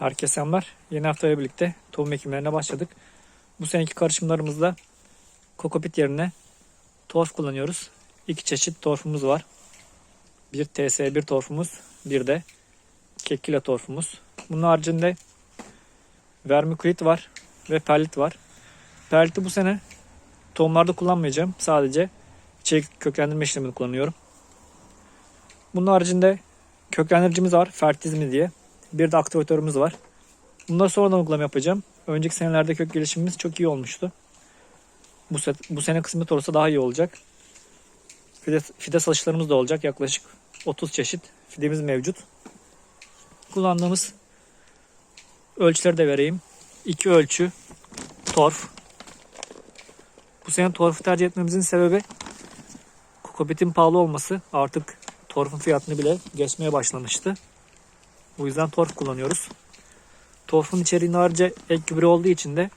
Herkese selamlar. Yeni haftayla birlikte tohum ekimlerine başladık. Bu seneki karışımlarımızda kokopit yerine torf kullanıyoruz. İki çeşit torfumuz var. Bir TS1 torfumuz, bir de kekile torfumuz. Bunun haricinde vermikulit var ve perlit var. Perliti bu sene tohumlarda kullanmayacağım. Sadece çelik köklendirme işlemini kullanıyorum. Bunun haricinde köklendiricimiz var. Fertizmi diye. Bir de aktivatörümüz var. Bunları sonradan uygulama yapacağım. Önceki senelerde kök gelişimimiz çok iyi olmuştu. Bu, set, bu sene kısmet olursa daha iyi olacak. Fide, fide satışlarımız da olacak. Yaklaşık 30 çeşit fidemiz mevcut. Kullandığımız ölçüleri de vereyim. 2 ölçü torf. Bu sene torfu tercih etmemizin sebebi kokopitin pahalı olması. Artık torfun fiyatını bile geçmeye başlamıştı. Bu yüzden torf kullanıyoruz. Torfun içeriğinde ayrıca ek gübre olduğu için de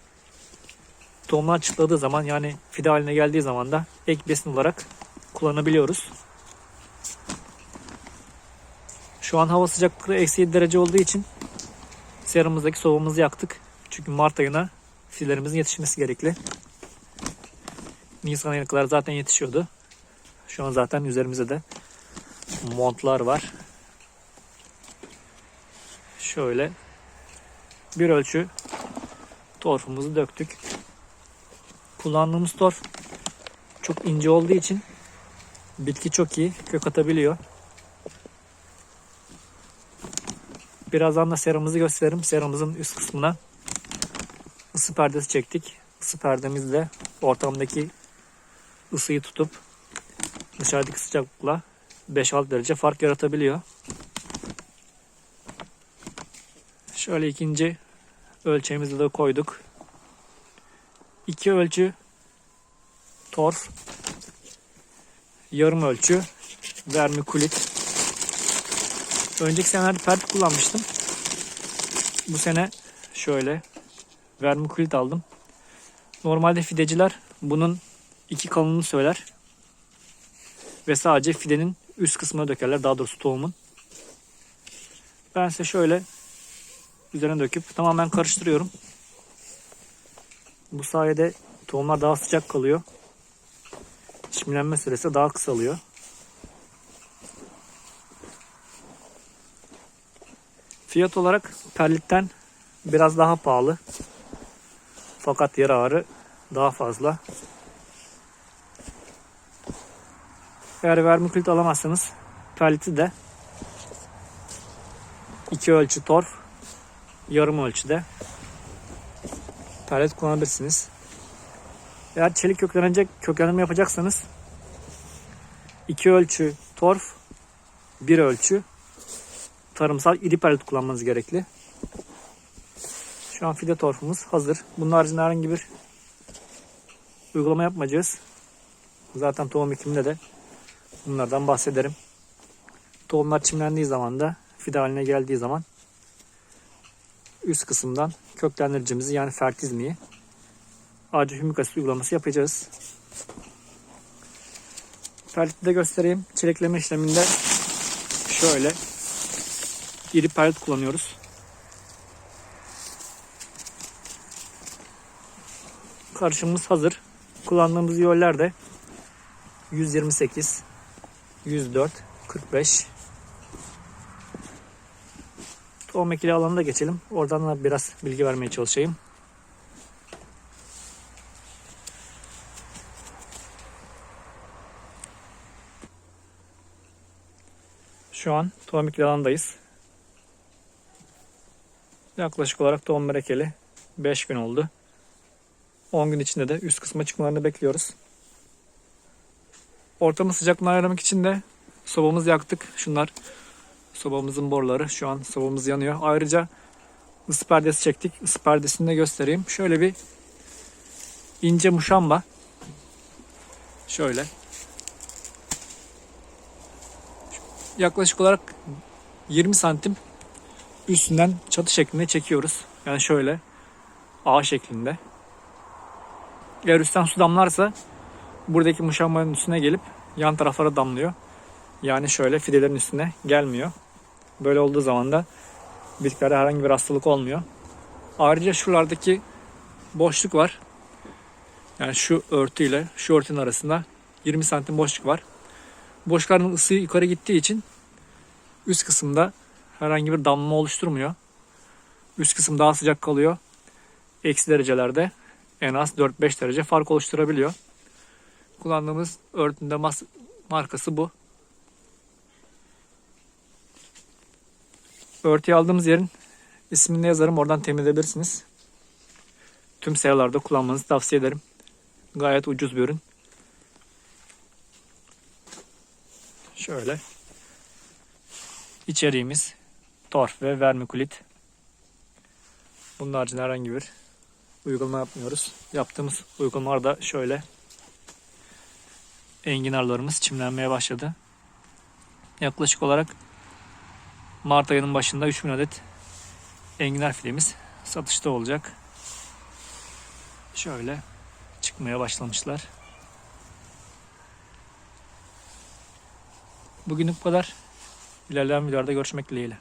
tohumlar çıtladığı zaman yani fide haline geldiği zaman da ek besin olarak kullanabiliyoruz. Şu an hava sıcaklığı eksi 7 derece olduğu için seramızdaki sobamızı yaktık. Çünkü Mart ayına fidelerimizin yetişmesi gerekli. Nisan ayına kadar zaten yetişiyordu. Şu an zaten üzerimizde de montlar var. Şöyle bir ölçü torfumuzu döktük. Kullandığımız torf çok ince olduğu için bitki çok iyi kök atabiliyor. Birazdan da seramızı gösteririm. Seramızın üst kısmına ısı perdesi çektik. Isı perdemizle ortamdaki ısıyı tutup dışarıdaki sıcaklıkla 5-6 derece fark yaratabiliyor. Şöyle ikinci ölçeğimizi de koyduk. İki ölçü torf, yarım ölçü vermikulit. Önceki senelerde perlit kullanmıştım. Bu sene şöyle vermikulit aldım. Normalde fideciler bunun iki kalınlığını söyler ve sadece fidenin üst kısmına dökerler. Daha doğrusu tohumun. Ben ise şöyle üzerine döküp tamamen karıştırıyorum. Bu sayede tohumlar daha sıcak kalıyor. Çimlenme süresi daha kısalıyor. Fiyat olarak perlitten biraz daha pahalı. Fakat yararı daha fazla. Eğer vermikülit alamazsanız perliti de iki ölçü torf yarım ölçüde perlit kullanabilirsiniz. Eğer çelik köklenecek köklendirme yapacaksanız iki ölçü torf bir ölçü tarımsal iri perlit kullanmanız gerekli. Şu an fide torfumuz hazır. Bunun haricinde herhangi bir uygulama yapmayacağız. Zaten tohum ekiminde de bunlardan bahsederim. Tohumlar çimlendiği zaman da fide haline geldiği zaman üst kısımdan köklendiricimizi yani fertizmiyi acil hümik asit uygulaması yapacağız. Perliti de göstereyim. Çelekleme işleminde şöyle iri perlit kullanıyoruz. Karışımımız hazır. Kullandığımız yoller de 128, 104, 45, Tohum ekili alanına geçelim. Oradan da biraz bilgi vermeye çalışayım. Şu an tohum ekili alandayız. Yaklaşık olarak tohum berekeli 5 gün oldu. 10 gün içinde de üst kısma çıkmalarını bekliyoruz. Ortamı sıcaklığına ayarlamak için de sobamızı yaktık. Şunlar Sobamızın boruları. Şu an sobamız yanıyor. Ayrıca ısı çektik. Isı de göstereyim. Şöyle bir ince muşamba. Şöyle. Yaklaşık olarak 20 santim üstünden çatı şeklinde çekiyoruz. Yani şöyle A şeklinde. Eğer üstten su damlarsa buradaki muşambanın üstüne gelip yan taraflara damlıyor. Yani şöyle fidelerin üstüne gelmiyor. Böyle olduğu zaman da Bitkiklerde herhangi bir hastalık olmuyor. Ayrıca şuralardaki boşluk var. Yani şu örtüyle şu örtünün arasında 20 santim boşluk var. Boşlukların ısı yukarı gittiği için üst kısımda herhangi bir damlama oluşturmuyor. Üst kısım daha sıcak kalıyor. Eksi derecelerde en az 4-5 derece fark oluşturabiliyor. Kullandığımız örtünde mas- markası bu. Örtüyü aldığımız yerin ismini yazarım. Oradan temin edebilirsiniz. Tüm seralarda kullanmanızı tavsiye ederim. Gayet ucuz bir ürün. Şöyle. İçeriğimiz torf ve vermikulit. Bunun haricinde herhangi bir uygulama yapmıyoruz. Yaptığımız uygulamalar da şöyle. Enginarlarımız çimlenmeye başladı. Yaklaşık olarak Mart ayının başında 3000 adet enginar filemiz satışta olacak. Şöyle çıkmaya başlamışlar. Bugünlük bu kadar. İlerleyen videolarda görüşmek dileğiyle.